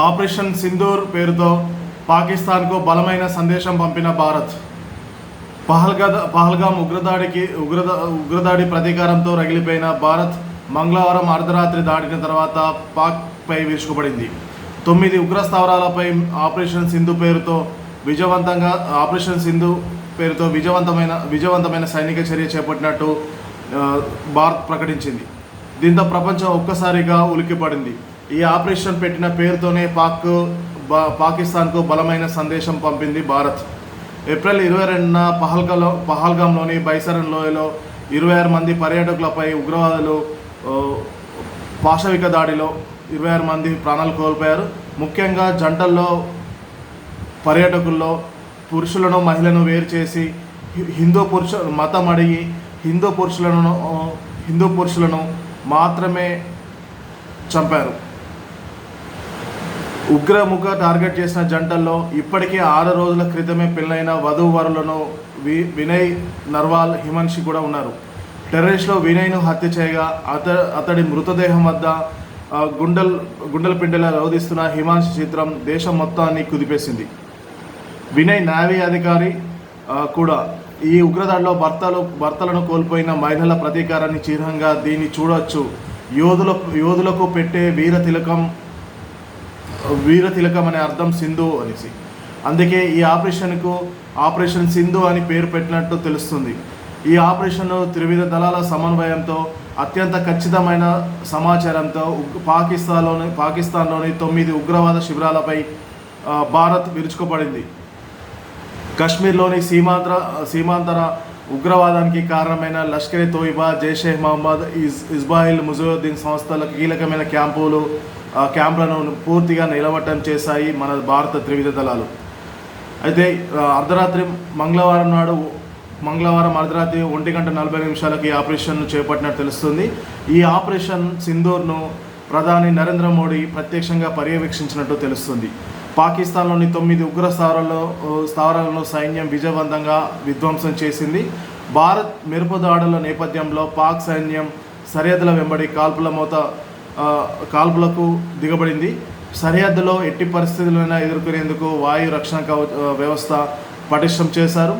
Operation Sindoor పేరుతో పాకిస్తాన్కు బలమైన సందేశం పంపిన భారత్. పహల్గా పహల్గామ్ ఉగ్రదాడికి ఉగ్రద ఉగ్రదాడి ప్రతీకారంతో రగిలిపోయిన భారత్ మంగళవారం అర్ధరాత్రి దాటిన తర్వాత పాక్పై విరుచుకుపడింది. తొమ్మిది ఉగ్ర స్థావరాలపై ఆపరేషన్ సింధు పేరుతో విజయవంతంగా ఆపరేషన్ సింధు పేరుతో విజయవంతమైన విజయవంతమైన సైనిక చర్య చేపట్టినట్టు భారత్ ప్రకటించింది. దీంతో ప్రపంచం ఒక్కసారిగా ఉలిక్కిపడింది. ఈ ఆపరేషన్ పెట్టిన పేరుతోనే పాక్ బా- పాకిస్తాన్కు బలమైన సందేశం పంపింది భారత్. ఏప్రిల్ ఇరవై రెండున పహల్గాలో పహల్గాంలోని బైసరన్ లోయలో ఇరవై ఆరు మంది పర్యాటకులపై ఉగ్రవాదులు పాశవిక దాడిలో ఇరవై ఆరు మంది ప్రాణాలు కోల్పోయారు. ముఖ్యంగా జంటల్లో పర్యాటకుల్లో పురుషులను మహిళను వేరు చేసి హిందూ పురుష మతం అడిగి హిందూ పురుషులను హిందూ పురుషులను మాత్రమే చంపారు. ఉగ్రముఖ టార్గెట్ చేసిన జంటల్లో ఇప్పటికే ఆరు రోజుల క్రితమే పెళ్ళైన వధూవరులను వి వినయ్ నర్వాల్ హిమన్షి కూడా ఉన్నారు. టెర్రరిస్ట్లో వినయ్ను హత్య చేయగా అత అతడి మృతదేహం వద్ద గుండెల్ గుండెల పిండెల రోధిస్తున్న హిమాంశి చిత్రం దేశం మొత్తాన్ని కుదిపేసింది. వినయ్ నావీ అధికారి కూడా ఈ ఉగ్రదాడిలో భర్తలు భర్తలను కోల్పోయిన మహిళల ప్రతీకారాన్ని చిహ్నంగా దీన్ని చూడవచ్చు యోధుల యోధులకు పెట్టే వీర తిలకం వీర తిలకం అనే అర్థం సింధు అనేసి. అందుకే ఈ ఆపరేషన్కు ఆపరేషన్ సింధు అని పేరు పెట్టినట్టు తెలుస్తుంది. ఈ ఆపరేషన్ త్రివిధ దళాల సమన్వయంతో అత్యంత ఖచ్చితమైన సమాచారంతో పాకిస్తాన్లోని పాకిస్తాన్లోని తొమ్మిది ఉగ్రవాద శిబిరాలపై భారత్ విరుచుకుపడింది. కశ్మీర్లోని సీమాంతర సీమాంతర ఉగ్రవాదానికి కారణమైన లష్కరే తోయిబా జైషే మహమ్మద్ ఇజ్ ఇజ్బాయిల్ ముజుద్దీన్ సంస్థల కీలకమైన క్యాంపులు క్యాంపులను పూర్తిగా నిలవటం చేశాయి మన భారత త్రివిధ దళాలు. అయితే అర్ధరాత్రి మంగళవారం నాడు మంగళవారం అర్ధరాత్రి ఒంటి గంట నలభై నిమిషాలకి ఈ ఆపరేషన్ను చేపట్టినట్టు తెలుస్తుంది. ఈ ఆపరేషన్ సింధూర్ను ప్రధాని నరేంద్ర మోడీ ప్రత్యక్షంగా పర్యవేక్షించినట్టు తెలుస్తుంది. పాకిస్తాన్లోని తొమ్మిది ఉగ్ర స్థావరాల్లో స్థావరాలను సైన్యం విజయవంతంగా విధ్వంసం చేసింది. భారత్ మెరుపుదాడుల నేపథ్యంలో పాక్ సైన్యం సరిహద్దుల వెంబడి కాల్పుల మోత కాల్పులకు దిగబడింది. సరిహద్దులో ఎట్టి పరిస్థితులైనా ఎదుర్కొనేందుకు వాయు రక్షణ వ్యవస్థ పటిష్టం చేశారు.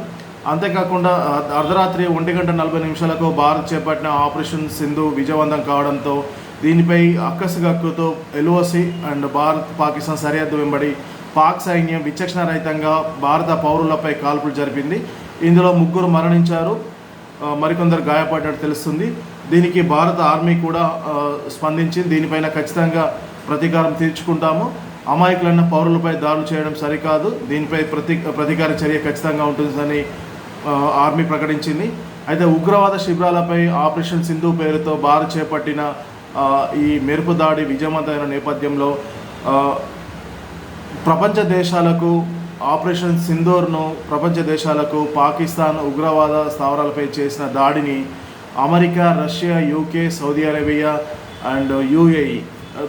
అంతేకాకుండా అర్ధరాత్రి ఒంటి గంట నలభై నిమిషాలకు భారత్ చేపట్టిన ఆపరేషన్ సింధు విజయవంతం కావడంతో దీనిపై అక్కసుగక్కుతో ఎల్ఓసి అండ్ భారత్ పాకిస్తాన్ సరిహద్దు వెంబడి పాక్ సైన్యం విచక్షణ రహితంగా భారత పౌరులపై కాల్పులు జరిపింది. ఇందులో ముగ్గురు మరణించారు. మరికొందరు గాయపడినట్టు తెలుస్తుంది. దీనికి భారత ఆర్మీ కూడా స్పందించింది. దీనిపైన ఖచ్చితంగా ప్రతీకారం తీర్చుకుంటాము. అమాయకులైన పౌరులపై దాడులు చేయడం సరికాదు. దీనిపై ప్రతి ప్రతీకార చర్య ఖచ్చితంగా ఉంటుందని ఆర్మీ ప్రకటించింది. అయితే ఉగ్రవాద శిబిరాలపై ఆపరేషన్ సింధు పేరుతో భారత్ చేపట్టిన ఈ మెరుపు దాడి విజయవంతమైన నేపథ్యంలో ప్రపంచ దేశాలకు ఆపరేషన్ సింధూర్ను ప్రపంచ దేశాలకు పాకిస్తాన్ ఉగ్రవాద స్థావరాలపై చేసిన దాడిని America Russia UK Saudi Arabia and UAE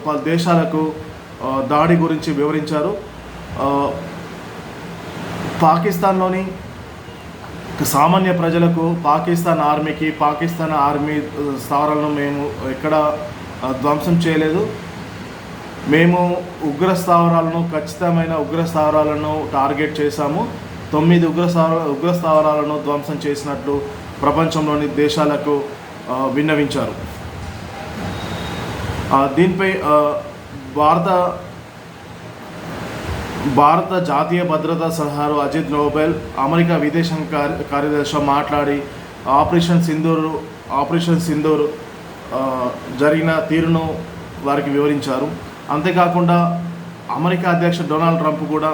పలు దేశాలకు దాడి గురించి వివరించారు. పాకిస్తాన్లోని సామాన్య ప్రజలకు పాకిస్తాన్ ఆర్మీకి పాకిస్తాన్ ఆర్మీ స్థావరాలను మేము ఎక్కడ ధ్వంసం చేయలేదు. మేము ఉగ్ర స్థావరాలను ఖచ్చితమైన ఉగ్ర స్థావరాలను టార్గెట్ చేశాము. తొమ్మిది ఉగ్ర స్థావర ఉగ్ర స్థావరాలను ధ్వంసం చేసినట్లు ప్రపంచంలోని దేశాలకు విన్నవించారు. దీనిపై భారత భారత జాతీయ భద్రతా సలహారు అజిత్ నోబెల్ అమెరికా విదేశాంగ కార్యదర్శి మాట్లాడి ఆపరేషన్ సింధూరు ఆపరేషన్ సింధూర్ జరిగిన తీరును వారికి వివరించారు. అంతేకాకుండా అమెరికా అధ్యక్షుడు డొనాల్డ్ ట్రంప్ కూడా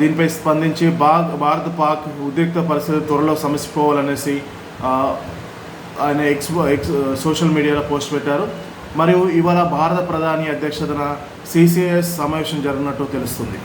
దీనిపై స్పందించి బా భారత్ పాక్ ఉద్రిక్త పరిస్థితి త్వరలో సమసిపోవాలనేసి ఆయన ఎక్స్ ఎక్స్ సోషల్ మీడియాలో పోస్ట్ పెట్టారు. మరియు ఇవాళ భారత ప్రధాని అధ్యక్షతన సిసిఎస్ సమావేశం జరిగినట్టు తెలుస్తుంది.